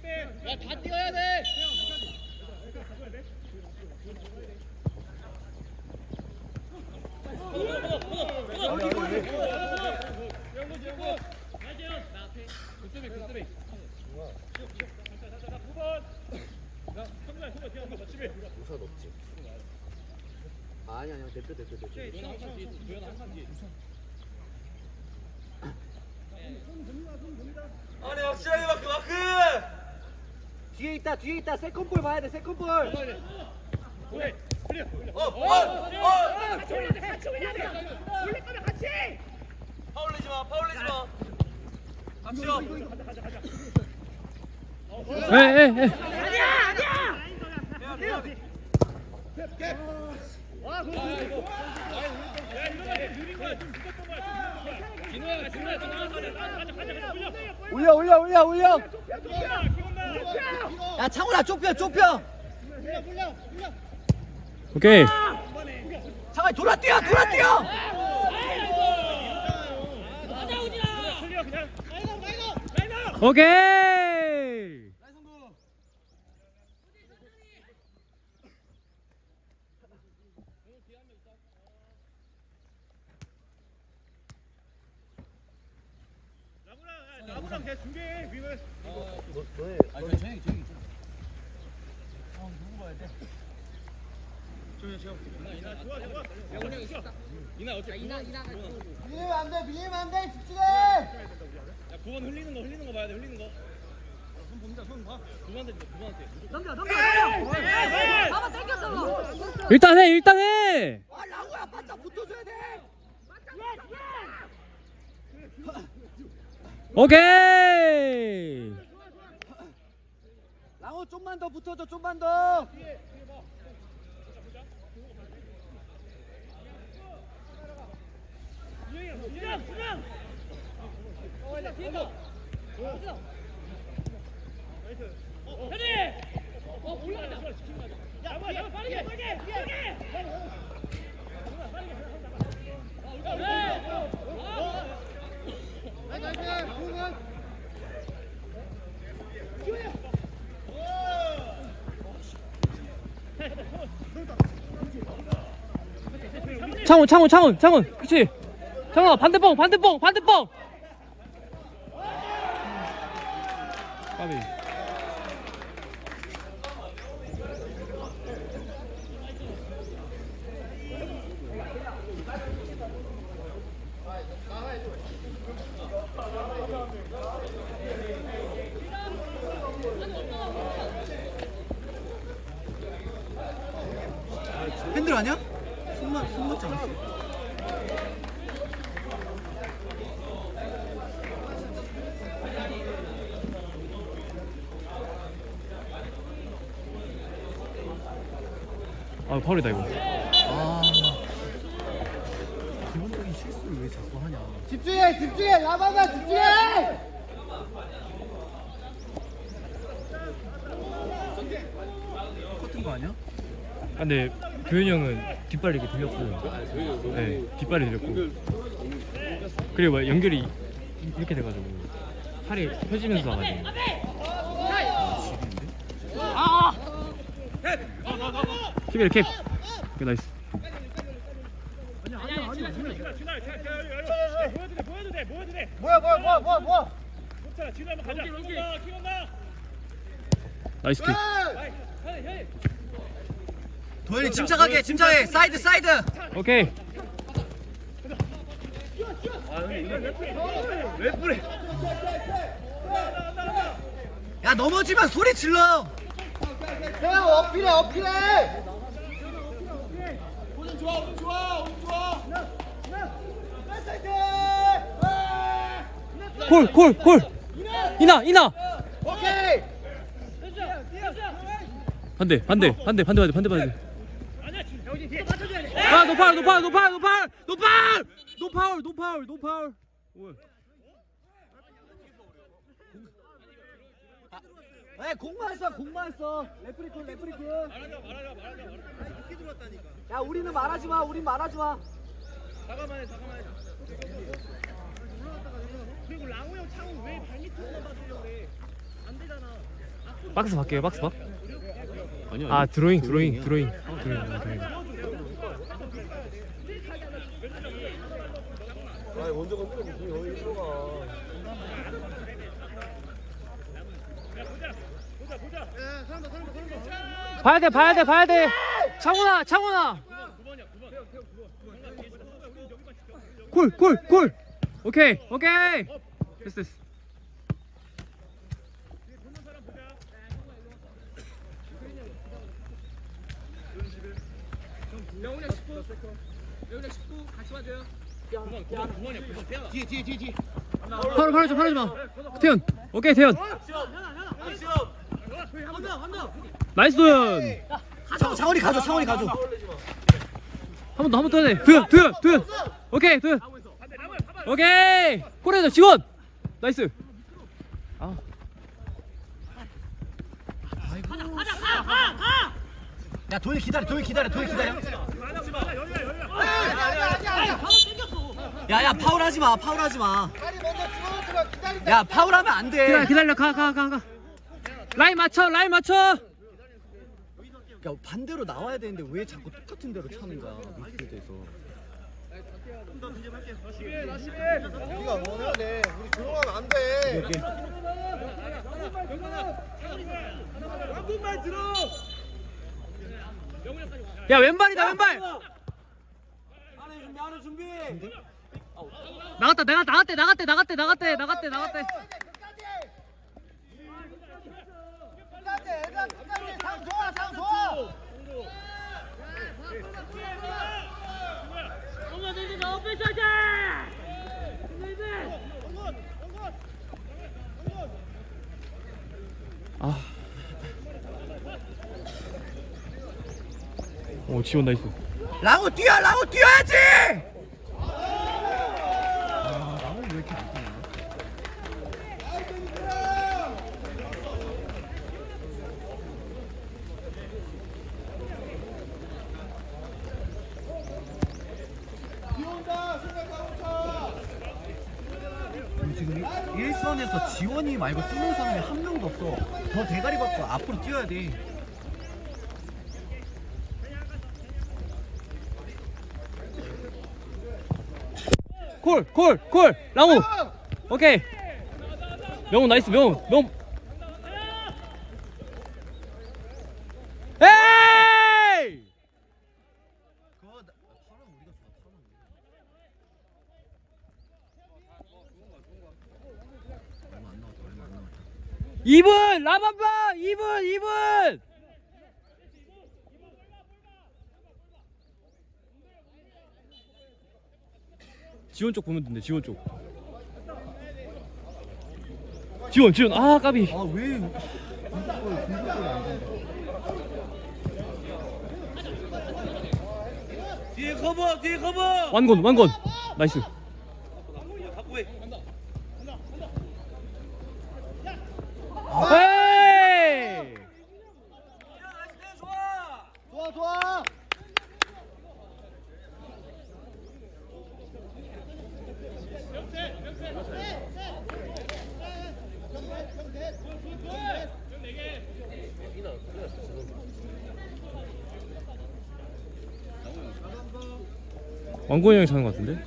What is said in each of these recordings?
야다 뛰어야 돼. 아니야, 대표 대표 대표. 누나 뒤에 있다 뒤에 있다. 세컨볼 봐야 돼 세컨볼. 그래 그래 같이 올려야 돼 같이 올려야 돼 올릴 거면 같이 파울리지 마 파울리지 마. 같이요 에에에 예, 예, 예. 아니야 아니야. 와, 올려, 올려, 올려, 올려. 야 창훈아 쪽뼈 쪽뼈 오케이. 창훈이 돌아 뛰어 돌아 뛰어. 오케이. 나무랑 아, 나무랑 준비해 비밀. 아 저희 저희 이나 오늘 이나 어째? 이나 이나. 밀리면 밀리면 안 돼 집중해. 야 9번 흘리는 거 흘리는 거 봐야 돼 흘리는 거. 손 본다 손 봐. 9번한테 9번한테. 넘겨 넘겨 봐봐 땡겼어 일단 해 일단 해 아 라고야 바짝 붙어줘야 돼. 오케이 좀만 더 붙어줘 좀만 더 수정 수정 어, 일단 뒤에 가. 수정. 나이스. 어, 어. 현이! 창훈 창훈 창훈 창훈. 그치? 창훈아 반대뻥 반대뻥 반대뻥 까비. 핸들 아니야? 맞지 않았어? 아 파울이다 이거 아. 기본적인 실수를 왜 자꾸 하냐? 집중해, 집중해, 라바바 집중해. 커튼 거 아니야? 아, 근데 교현이 형은 뒷발 이렇게 들렸고 네 뒷발이 들렸고 그리고 막 연결이 이렇게 돼가지고 팔이 펴지면서 나가지고 킵이래 킵 오케이 나이스. 뭐야, 뭐야, 뭐야, 뭐야, 뭐야? 나이스 킵. 도현이 침착하게, 침착해. 사이드, 사이드. 오케이 왜 뿌리 야 넘어지면 소리 질러. 야 어필해, 어필해. 오늘 좋아 오늘 좋아 오늘 좋아 콜콜콜 이나 이나 오케이. 반대 반대 반대 반대 반대 반대 반대 아 노파울 노파울 노파울 노파울 노파울 노파울 노파울 노파울 에 공만 써, 공만 써. 레프리콘, 레프리콘. 말하자, 말하자, 말하자, 말하자. 늦게 들어왔다니까. 야 우리는 말하지 마, 우린 말하지 마. 잠깐만 해, 잠깐만 해. 그리고 랑우 형 창우 왜 발밑으로만 봐주려고 그래? 안 되잖아. 박스 바뀌어요 박스 박? 아니요. 아 드로잉 드로잉. 드로잉 드로잉 아, 드로잉 아니 먼저 건드려 들어가 봐야 돼 봐야 돼 봐야 돼 창훈아 창훈아 골골골 오케이 오케이 됐어 됐어 뒤에 뒤에 뒤에 뒤에. 바로 바로 좀 바로 좀마. 태현 오케이 태현 시험 나이스 도현. 창 창원이 가져. 창원이 가져. 한번 더 한 번 더 해. 도현 도현 도현. 오케이 도현. 오케이. 골해줘 지원. 나이스. 아 야 도희 기다려. 도희 기다려. 도희 기다려. 야야 파울 하지 마. 파울 하지 마. 야 파울 하면 안 돼. 기다려 기다려 가 가 가 가 라인 맞춰 라인 맞춰 야 반대로 나와야 되는데 왜 자꾸 똑같은 데로 차는 거야 미스필드에서 우리가 원해야 돼 우리 조용하면 안 돼 야 왼발이다 왼발! 안에 준비 안에 준비. 나갔다 내가 나갔대 나갔대 나갔대 나갔대 나갔대 나갔대. 아. 오 지원 나이스 라고 뛰어 라고 뛰어야지 지금 1선에서 지원이 말고 뛰는 사람이 한 명도 없어 더 대가리 받고 앞으로 뛰어야 돼 콜, 콜, 콜, 라우. 오케이. 명훈 나이스, 명훈. 에이! 그거 나- 파울은 우리가 좋아 파울은 우리가 얼마 안 남았다 얼마 안 남았다 2분, 라밤바, 2분, 2분. 지원 쪽 보면 된대, 지원 쪽. 지원, 지원. 아, 까비. 아왜 뒤에 커버 뒤에 커버 완건, 완건. 나이스. 갖고 해 에이! 좋아 좋아 좋아 왕건이 형이 차는 것 같은데?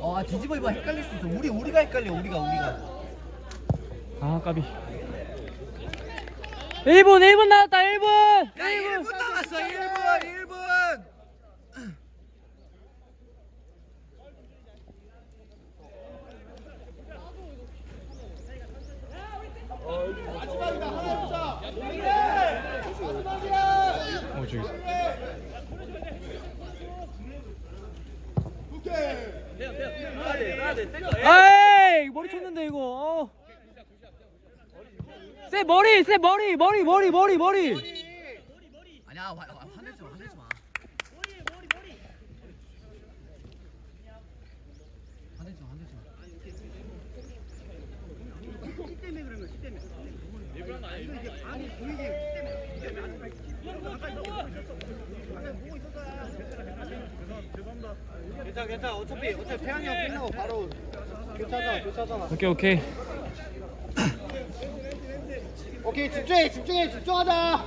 아 뒤집어 입어 헷갈릴 수 있어 우리 우리가 헷갈려 우리가 우리가 아, 까비. 1분, 1분 나왔다, 1분! 야 1분 남았어 1분 1분 어, 저기 있어. 에이 머리 쳤는데 이거. 어. 쎄 머리 쎄 머리 머리 머리 머리 머리. 아니야 화, 화, 화내지 마 화내지 마. 화내지 마 화내지 마 괜찮아 괜찮아. 어차피 어차피 태양이 끝나고 바로 교차잖아 교차잖아 오케이 오케이. 오케이 집중해 집중해 집중하자.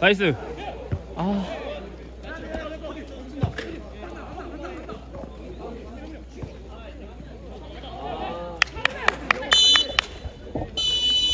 나이스. 아.